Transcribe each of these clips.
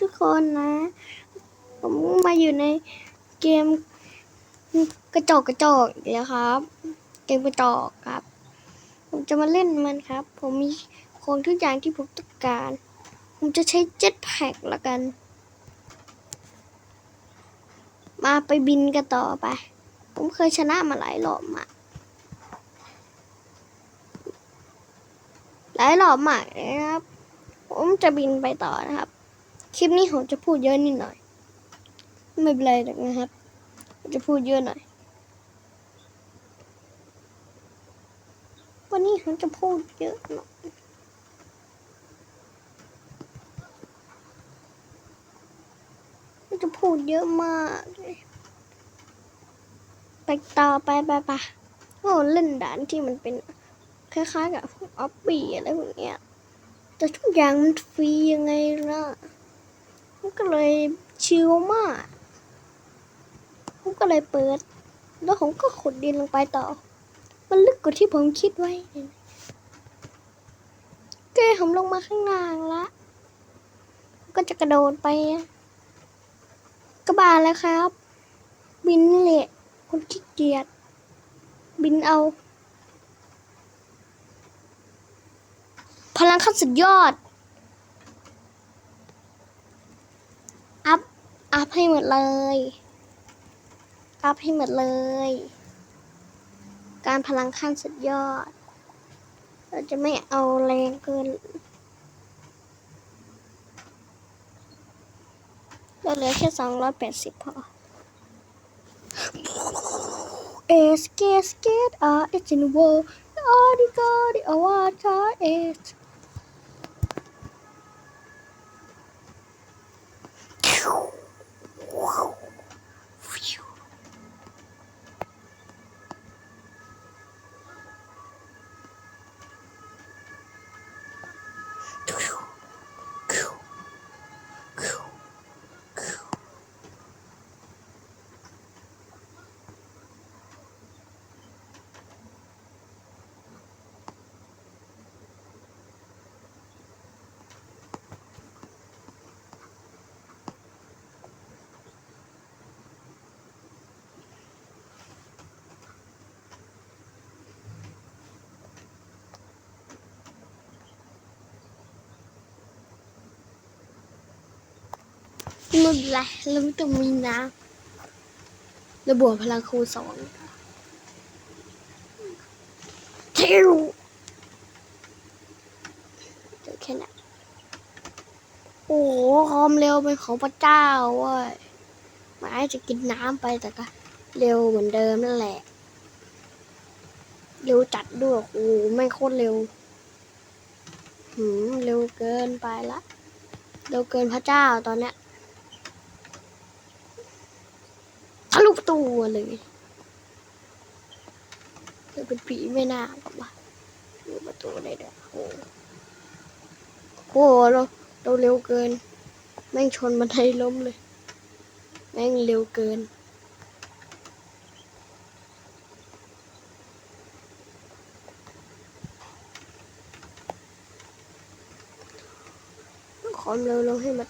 ทุกคนนะ ผมมาอยู่ในเกมกระจอกกระจอกอีกแล้วครับ เกมกระจอกครับ ผมจะมาเล่นมันครับ ผมมีของทุกอย่างที่ผมต้องการ ผมจะใช้เจ็ตแพ็กละกัน มาไปบินกันต่อไป ผมเคยชนะมาหลายรอบมากหลายรอบมากนะครับ ผมจะบินไปต่อนะครับ คลิปนี้ผมจะพูดเยอะนิดหน่อย ไม่เป็นไรหรอกนะครับ จะพูดเยอะหน่อย วันนี้ผมจะพูดเยอะหน่อยจะพูดเยอะมากเลยไปต่อไปไปไปโอ้เล่นด่านที่มันเป็น คล้ายๆกับพวกออฟฟี่อะไรพวกเนี้ยแต่ทุกอย่างมันฟรียังไงล่ะ ผมก็เลยชิลมากผมก็เลยเปิด แล้วผมก็ขุดดินลงไปต่อ มันลึกกว่าที่ผมคิดไว้เกผมลงมาข้างล่างละก็จะกระโดดไป กระบาแล้วครับ บินนี่แหละคนขี้เกียจบินเอา พลังขั้นสุดยอด อัพ อั พให้หมดเลย อัพให้หมดเลย การพลังขั้นสุดยอด เราจะไม่เอาแรงเกินเราเหลือแค่สองร้อยแปดสิบพอ Es que es que ah it's in the world all the god the water is ไม่ เป็นไรเราไม่ต้องมีน้ำระบวกพลังคูณสองทิวเจอแค่นั้นโอ้โหความเร็วเป็นของพระเจ้าเว้ยหมายจะกินน้ำไปแต่ก็เร็วเหมือนเดิมนั่นแหละ เร็วจัดด้วยโอ้โหไม่โคตรเร็วหืมเร็วเกินไปละ เร็วเกินพระเจ้าตอนเนี้ย ทะ ลุประตูเลยเธอเป็นผีไม่น่าหรอกวะทะลุประตูได้ด้วยโอ้โหโอ้โหเราเราเร็วเกิน แม่งชนบันไดล้มเลย แม่งเร็วเกินความเร็วลงให้มัน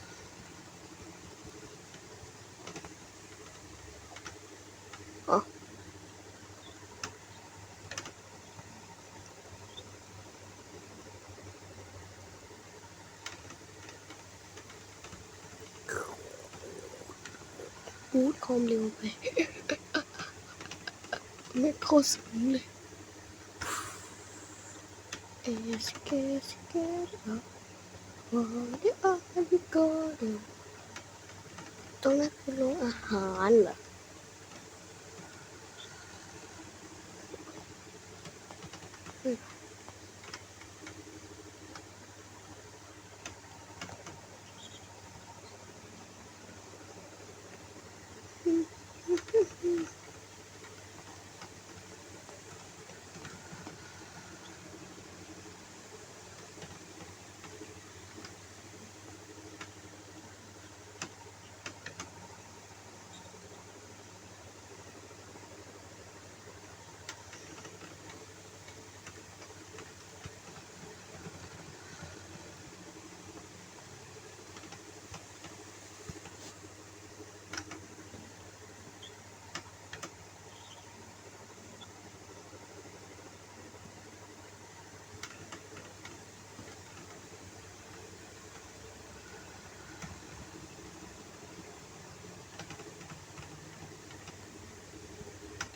บูทความเร็วไป ไม่โคตรสูงเลยเอสเกสเกสอะวันนี้อะพี่ก็เดี๋ยวตรงนั้นคือโรงอาหารเหรออื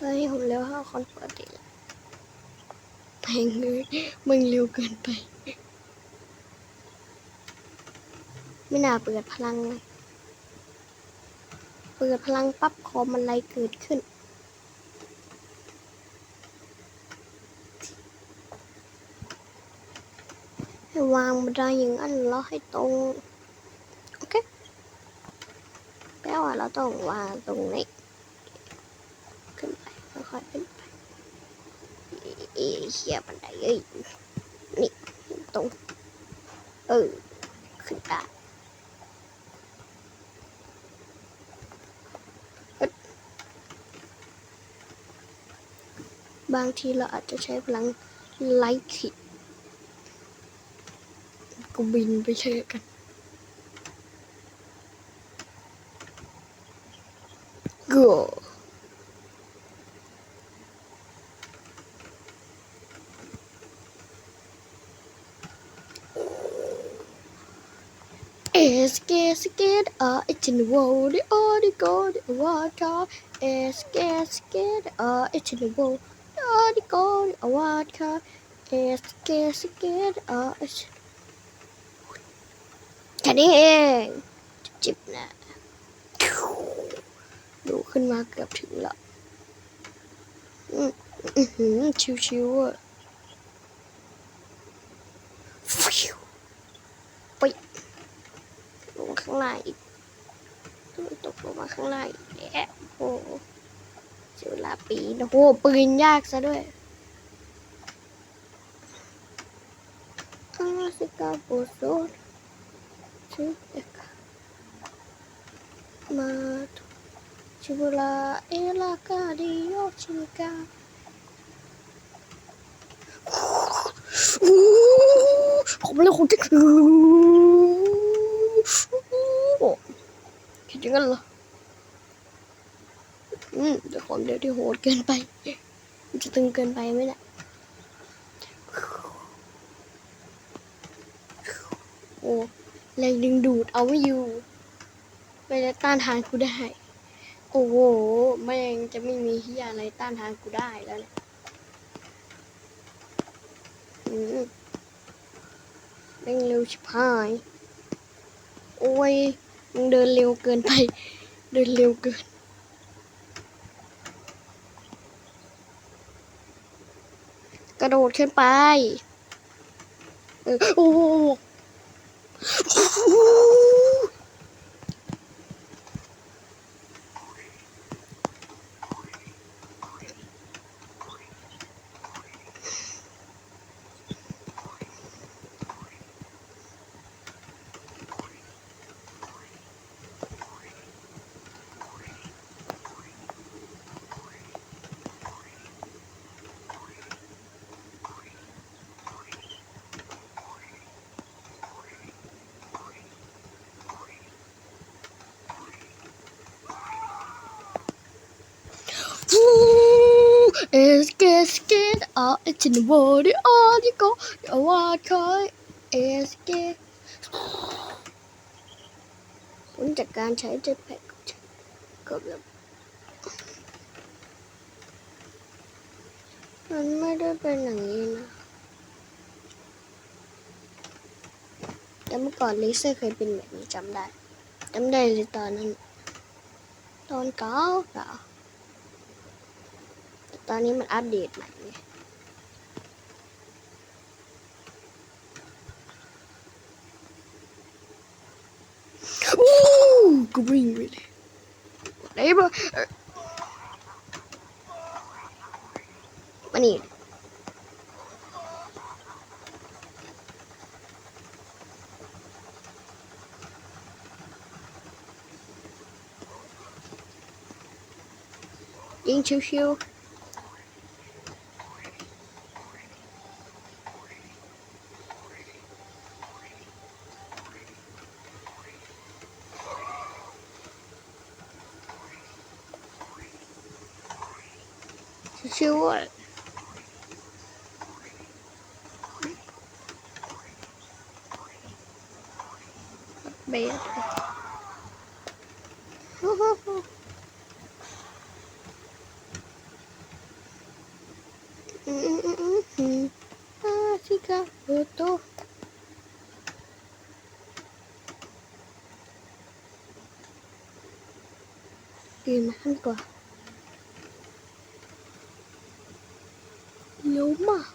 เฮ้ยผมเร็วห้าคนปกติแล้วแพงเลยมึงเร็วเกินไป ไม่น่าเปิดพลังเลย เปิดพลังปั๊บคอมมันไรเกิดขึ้น ให้วางบันไดอย่างนั้นแล้วให้ตรง โอเค แปลว่าเราต้องวางตรงนี้ไปค่อยๆขึ้นไป เชี่ยบันไดเอ้ยนี่ตรงเออขึ้นได้บางทีเราอาจจะใช้พลังไลท์คิดก็บินไปเชื่อกัน go Escape, escape, ah, it's in the world, oh, the God, the water. Escape, escape, ah, it's in the world, oh, the God, the water. Escape, escape, ah, it's แค่นี้เองจิบๆนะดูขึ้นมาเกือบถึงแล้วอืมอื้อหือชิวๆอะฟิวไปลงมา ข้างล่างอีกตกลงมาข้างล่างอีกแล้วโอ้โหเสียเวลาปีนโอ้โหปืนยากซะด้วยอาสิกาโบโซนชิเอกมา Chibula elaka di yochika. Không lấy không thích. Ồ, คิดอย่า งั้นเหรอ อืมแต่ความเร็วที่โหดเกินไป มันจะตึงเกินไปไหมเนี่ยโอ้แรงดึงดูดเอาไม่อยู่ไม่ได้ต้านทานกูได้ โอ้โหแม่งจะไม่มีเฮียอะไรต้านทานกูได้แล้วเนี่ยอืมแม่งเร็วชิบหาย โอ้ย มึงเดินเร็วเกินไป เดินเร็วเกิน กระโดดขึ้นไปเออโอ้โห เอสเกสเกตอะเอชินโวดิอะดิโกอย่าว่าคอยเอสเกผลจากการใช้เจ็ตแพ็กก็แบบมันไม่ได้เป็นอย่างนี้นะ แต่เมื่อก่อนลิซ่าเคยเป็นแบบนี้จำได้จำได้เลยตอนนั้น ตอนเก่าเก่า ต่ตอนนี้มันอัปเดตใหม่ไงอู้กูวิ่งไปเลยไหนบ้ามานี่ยิงชิวๆ ชิวๆอะเบส อืมอืมอืมอืมอืมอาซิกาโบโตดื่มน้ำดีกว่าเร็วมาก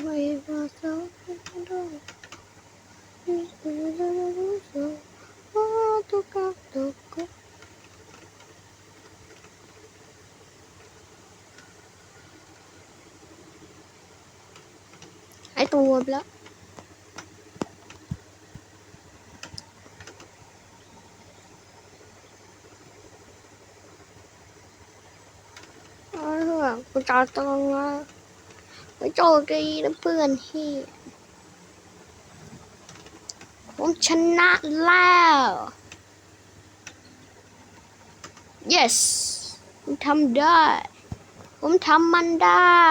ทำไมว่าเจ้าไม่ได้ไม่ได้รู้สึกว่าตุกะตุกะไอตัวไป ไม่โจกดีนะเพื่อนที่ผมชนะแล้ว yes ผมทำได้ ผมทำมันได้